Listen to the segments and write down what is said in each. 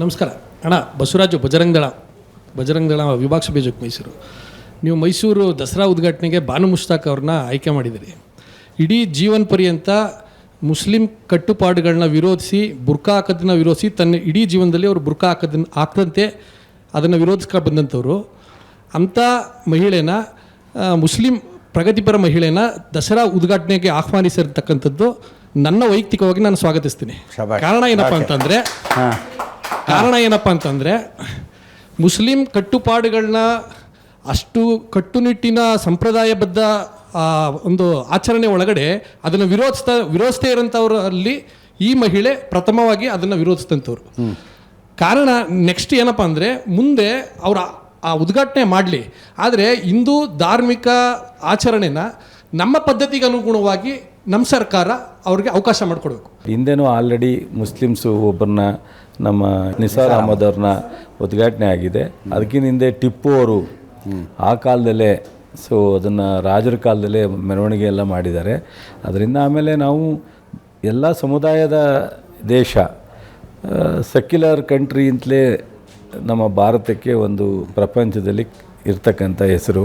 ನಮಸ್ಕಾರ. ಅಣ್ಣ ಬಸವರಾಜು ಬಜರಂಗದಳ. ಬಜರಂಗದಳ ವಿಭಾಗ ಸಭೆ ಮೈಸೂರು ನೀವು ಮೈಸೂರು ದಸರಾ ಉದ್ಘಾಟನೆಗೆ ಬಾನು ಮುಷ್ತಾಕ್ ಅವ್ರನ್ನ ಆಯ್ಕೆ ಮಾಡಿದಿರಿ. ಇಡೀ ಜೀವನ ಪರ್ಯಂತ ಮುಸ್ಲಿಂ ಕಟ್ಟುಪಾಡುಗಳನ್ನ ವಿರೋಧಿಸಿ ಬುರ್ಕಾ ಹಾಕೋದನ್ನ ವಿರೋಧಿಸಿ ತನ್ನ ಇಡೀ ಜೀವನದಲ್ಲಿ ಅವರು ಬುರ್ಕಾ ಹಾಕೋದನ್ನ ಹಾಕದಂತೆ ಅದನ್ನು ವಿರೋಧಿಸ್ಕೊಂಡು ಬಂದಂಥವ್ರು. ಅಂಥ ಮಹಿಳೆನ ಮುಸ್ಲಿಂ ಪ್ರಗತಿಪರ ಮಹಿಳೆನ ದಸರಾ ಉದ್ಘಾಟನೆಗೆ ಆಹ್ವಾನಿಸಿರ್ತಕ್ಕಂಥದ್ದು ನನ್ನ ವೈಯಕ್ತಿಕವಾಗಿ ನಾನು ಸ್ವಾಗತಿಸ್ತೀನಿ. ಕಾರಣ ಏನಪ್ಪ ಅಂತಂದರೆ ಕಾರಣ ಏನಪ್ಪ ಅಂತಂದರೆ, ಮುಸ್ಲಿಂ ಕಟ್ಟುಪಾಡುಗಳನ್ನ ಅಷ್ಟು ಕಟ್ಟುನಿಟ್ಟಿನ ಸಂಪ್ರದಾಯಬದ್ಧ ಒಂದು ಆಚರಣೆ ಒಳಗಡೆ ಅದನ್ನು ವಿರೋಧಿಸ್ತಾ ವಿರೋಧಿಸ್ತಾ ಇರೋಂಥವ್ರಲ್ಲಿ ಈ ಮಹಿಳೆ ಪ್ರಥಮವಾಗಿ ಅದನ್ನು ವಿರೋಧಿಸಿದಂಥವ್ರು. ಕಾರಣ ನೆಕ್ಸ್ಟ್ ಏನಪ್ಪ ಅಂದರೆ, ಮುಂದೆ ಅವರ ಆ ಉದ್ಘಾಟನೆ ಮಾಡಲಿ. ಆದರೆ ಹಿಂದೂ ಧಾರ್ಮಿಕ ಆಚರಣೆನ ನಮ್ಮ ಪದ್ಧತಿಗೆ ಅನುಗುಣವಾಗಿ ನಮ್ಮ ಸರ್ಕಾರ ಅವ್ರಿಗೆ ಅವಕಾಶ ಮಾಡಿಕೊಡ್ಬೇಕು. ಹಿಂದೆನೂ ಆಲ್ರೆಡಿ ಮುಸ್ಲಿಮ್ಸು ಒಬ್ಬರನ್ನ ನಮ್ಮ ನಿಸಾರ್ ಅಹಮದ್ ಅವ್ರನ್ನ ಉದ್ಘಾಟನೆ ಆಗಿದೆ. ಅದಕ್ಕಿಂತ ಹಿಂದೆ ಟಿಪ್ಪು ಅವರು ಆ ಕಾಲದಲ್ಲೇ ಸೊ ಅದನ್ನು ರಾಜರ ಕಾಲದಲ್ಲೇ ಮೆರವಣಿಗೆ ಎಲ್ಲ ಮಾಡಿದ್ದಾರೆ. ಅದರಿಂದ ಆಮೇಲೆ ನಾವು ಎಲ್ಲ ಸಮುದಾಯದ ದೇಶ ಸೆಕ್ಯುಲರ್ ಕಂಟ್ರಿ ಅಂತಲೇ ನಮ್ಮ ಭಾರತಕ್ಕೆ ಒಂದು ಪ್ರಪಂಚದಲ್ಲಿ ಇರ್ತಕ್ಕಂಥ ಹೆಸರು.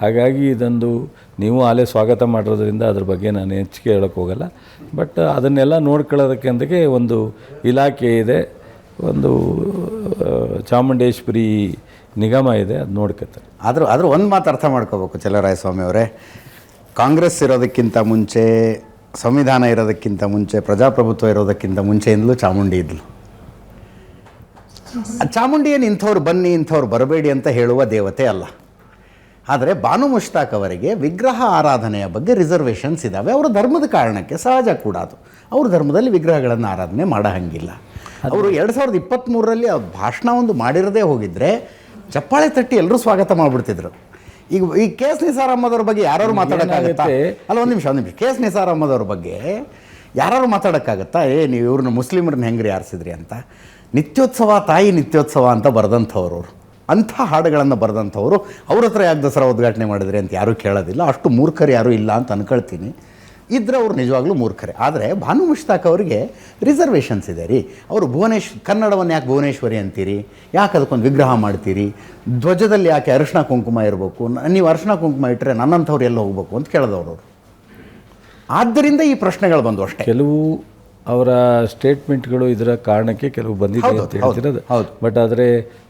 ಹಾಗಾಗಿ ಇದೊಂದು ನೀವು ಅಲ್ಲೇ ಸ್ವಾಗತ ಮಾಡಿರೋದ್ರಿಂದ ಅದ್ರ ಬಗ್ಗೆ ನಾನು ಹೆಚ್ಚಿಗೆ ಹೇಳೋಕ್ಕೆ ಹೋಗಲ್ಲ. ಬಟ್ ಅದನ್ನೆಲ್ಲ ನೋಡ್ಕೊಳ್ಳೋದಕ್ಕೆ ಒಂದು ಇಲಾಖೆ ಇದೆ, ಒಂದು ಚಾಮುಂಡೇಶ್ವರಿ ನಿಗಮ ಇದೆ, ಅದು ನೋಡ್ಕೊತಾರೆ. ಆದರೂ ಆದರೂ ಒಂದು ಮಾತು ಅರ್ಥ ಮಾಡ್ಕೋಬೇಕು ಚಲರಾಯಸ್ವಾಮಿ ಅವರೇ. ಕಾಂಗ್ರೆಸ್ ಇರೋದಕ್ಕಿಂತ ಮುಂಚೆ, ಸಂವಿಧಾನ ಇರೋದಕ್ಕಿಂತ ಮುಂಚೆ, ಪ್ರಜಾಪ್ರಭುತ್ವ ಇರೋದಕ್ಕಿಂತ ಮುಂಚೆಯಿಂದಲೂ ಚಾಮುಂಡಿ ಇದ್ಲು. ಆ ಚಾಮುಂಡಿ ಇಂಥವ್ರು ಬನ್ನಿ ಇಂಥವ್ರು ಬರಬೇಡಿ ಅಂತ ಹೇಳುವ ದೇವತೆ ಅಲ್ಲ. ಆದರೆ ಬಾನು ಮುಷ್ತಾಕ್ ಅವರಿಗೆ ವಿಗ್ರಹ ಆರಾಧನೆಯ ಬಗ್ಗೆ ರಿಸರ್ವೇಷನ್ಸ್ ಇದ್ದಾವೆ ಅವರ ಧರ್ಮದ ಕಾರಣಕ್ಕೆ ಸಹಜ ಕೂಡ ಅದು. ಅವ್ರ ಧರ್ಮದಲ್ಲಿ ವಿಗ್ರಹಗಳನ್ನು ಆರಾಧನೆ ಮಾಡೋ ಹಂಗಿಲ್ಲ ಅವರು ಎರಡು ಸಾವಿರದ ಇಪ್ಪತ್ತ್ಮೂರರಲ್ಲಿ ಆ ಭಾಷಣ ಒಂದು ಮಾಡಿರದೇ ಹೋಗಿದ್ರೆ ಚಪ್ಪಾಳೆ ತಟ್ಟಿ ಎಲ್ಲರೂ ಸ್ವಾಗತ ಮಾಡಿಬಿಡ್ತಿದ್ರು. ಈಗ ಈ ಕೆ ಎಸ್ ನಿಸಾರ್ ಅಹಮದ್ ಅವ್ರ ಬಗ್ಗೆ ಯಾರು ಮಾತಾಡೋಕ್ಕಾಗುತ್ತೆ? ಅಲ್ಲ ಒಂದು ನಿಮಿಷ ಒಂದು ನಿಮಿಷ. ಕೆ ಎಸ್ ನಿಸಾರ್ ಅಹಮದ್ ಅವ್ರ ಬಗ್ಗೆ ಯಾರು ಮಾತಾಡೋಕ್ಕಾಗತ್ತಾ? ಏ, ನೀವು ಇವ್ರನ್ನ ಮುಸ್ಲಿಮರನ್ನ ಹೆಂಗ್ರಿ ಆರಿಸಿದ್ರಿ ಅಂತ. ನಿತ್ಯೋತ್ಸವ, ತಾಯಿ ನಿತ್ಯೋತ್ಸವ ಅಂತ ಬರೆದಂಥವ್ರು ಅವರು. ಅಂಥ ಹಾಡುಗಳನ್ನು ಬರೆದಂಥವ್ರು ಅವ್ರ ಹತ್ರ ಯಾಕೆ ದಸರಾ ಉದ್ಘಾಟನೆ ಮಾಡಿದ್ರಿ ಅಂತ ಯಾರೂ ಕೇಳೋದಿಲ್ಲ. ಅಷ್ಟು ಮೂರ್ಖರು ಯಾರೂ ಇಲ್ಲ ಅಂತ ಅಂದ್ಕೊಳ್ತೀನಿ ಇದ್ದರೆ ಅವ್ರು ನಿಜವಾಗ್ಲೂ ಮೂರ್ಖರೆ. ಆದರೆ ಭಾನು ಮುಷ್ತಾಕ್ ಅವರಿಗೆ ರಿಸರ್ವೇಷನ್ಸ್ ಇದೆ ರೀ. ಅವರು ಭುವನೇಶ್, ಕನ್ನಡವನ್ನು ಯಾಕೆ ಭುವನೇಶ್ವರಿ ಅಂತೀರಿ? ಯಾಕೆ ಅದಕ್ಕೊಂದು ವಿಗ್ರಹ ಮಾಡ್ತೀರಿ? ಧ್ವಜದಲ್ಲಿ ಯಾಕೆ ಅರಿಶಿಣ ಕುಂಕುಮ ಇರಬೇಕು? ನೀವು ಅರಿಶಿಣ ಕುಂಕುಮ ಇಟ್ಟರೆ ನನ್ನಂಥವ್ರು ಎಲ್ಲ ಹೋಗ್ಬೇಕು ಅಂತ ಕೇಳಿದವರು ಅವರು. ಆದ್ದರಿಂದ ಈ ಪ್ರಶ್ನೆಗಳು ಬಂದು ಅಷ್ಟೇ. ಕೆಲವು ಅವರ ಸ್ಟೇಟ್ಮೆಂಟ್ಗಳು ಇದರ ಕಾರಣಕ್ಕೆ ಕೆಲವು ಬಂದಿದೆ ಅಂತ ಹೇಳ್ತಿರೋದು. ಹೌದು. ಬಟ್ ಆದರೆ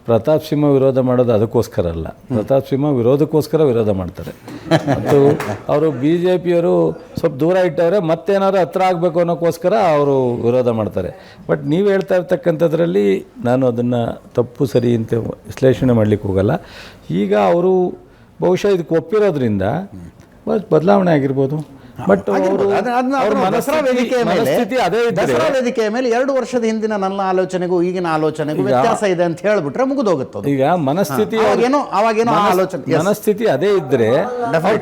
ಪ್ರತಾಪ್ ಸಿಂಹ ವಿರೋಧ ಮಾಡೋದು ಅದಕ್ಕೋಸ್ಕರ ಅಲ್ಲ. ಪ್ರತಾಪ್ ಸಿಂಹ ವಿರೋಧಕ್ಕೋಸ್ಕರ ವಿರೋಧ ಮಾಡ್ತಾರೆ. ಮತ್ತು ಅವರು ಬಿ ಜೆ ಪಿಯವರು ಸ್ವಲ್ಪ ದೂರ ಇಟ್ಟವ್ರೆ ಮತ್ತೇನಾದ್ರು ಹತ್ರ ಆಗಬೇಕು ಅನ್ನೋಕ್ಕೋಸ್ಕರ ಅವರು ವಿರೋಧ ಮಾಡ್ತಾರೆ. ಬಟ್ ನೀವು ಹೇಳ್ತಾ ಇರ್ತಕ್ಕಂಥದ್ರಲ್ಲಿ ನಾನು ಅದನ್ನು ತಪ್ಪು ಸರಿ ಅಂತ ವಿಶ್ಲೇಷಣೆ ಮಾಡಲಿಕ್ಕೆ ಹೋಗಲ್ಲ. ಈಗ ಅವರು ಬಹುಶಃ ಇದಕ್ಕೆ ಒಪ್ಪಿರೋದ್ರಿಂದ ಬದಲಾವಣೆ ಆಗಿರ್ಬೋದು. ಬಟ್ ದಸರಾ ವೇದಿಕೆಯ ಮೇಲೆ ಎರಡು ವರ್ಷದ ಹಿಂದಿನ ನನ್ನ ಆಲೋಚನೆಗೂ ಈಗಿನ ಆಲೋಚನೆಗೂ ವ್ಯತ್ಯಾಸ ಇದೆ ಅಂತ ಹೇಳ್ಬಿಟ್ರೆ ಮುಗಿದೋಗುತ್ತೆ ಈಗ ಮನಸ್ಥಿತಿ ಅವಾಗೇನೋ ಅವಾಗೇನೋ ಆಲೋಚನೆ ಮನಸ್ಥಿತಿ ಅದೇ ಇದ್ರೆ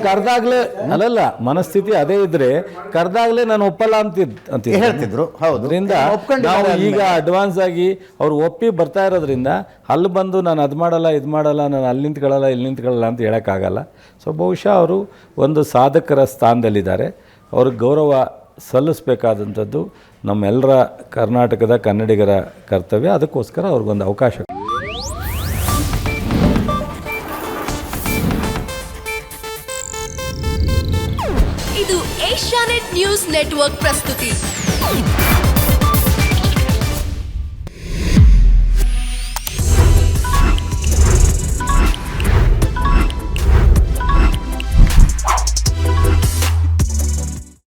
ಕರ್ದಾಗ್ಲೇ ಅಲ್ಲಲ್ಲ ಮನಸ್ಥಿತಿ ಅದೇ ಇದ್ರೆ ಕರ್ದಾಗ್ಲೇ ನಾನು ಒಪ್ಪಲ್ಲ ಅಂತ ಅಂತ ಹೇಳ್ತಿದ್ರು, ಹೌದು. ಅದರಿಂದ ನಾವು ಈಗ ಅಡ್ವಾನ್ಸ್ ಆಗಿ ಅವ್ರು ಒಪ್ಪಿ ಬರ್ತಾ ಇರೋದ್ರಿಂದ ಅಲ್ಲಿ ಬಂದು ನಾನು ಅದು ಮಾಡಲ್ಲ ಇದು ಮಾಡಲ್ಲ ನಾನು ಅಲ್ಲಿ ನಿಂತ್ಕೊಳ್ಳಲ್ಲ ಇಲ್ಲಿ ನಿಂತ್ಕೊಳ್ಳಲ್ಲ ಅಂತ ಹೇಳೋಕ್ಕಾಗಲ್ಲ. ಸೊ ಬಹುಶಃ ಅವರು ಒಂದು ಸಾಧಕರ ಸ್ಥಾನದಲ್ಲಿದ್ದಾರೆ. ಅವ್ರಿಗೆ ಗೌರವ ಸಲ್ಲಿಸಬೇಕಾದಂಥದ್ದು ನಮ್ಮೆಲ್ಲರ ಕರ್ನಾಟಕದ ಕನ್ನಡಿಗರ ಕರ್ತವ್ಯ. ಅದಕ್ಕೋಸ್ಕರ ಅವ್ರಿಗೊಂದು ಅವಕಾಶ. ಇದು ಏಷ್ಯಾನೆಟ್ ನ್ಯೂಸ್ ನೆಟ್ವರ್ಕ್ ಪ್ರಸ್ತುತಿ.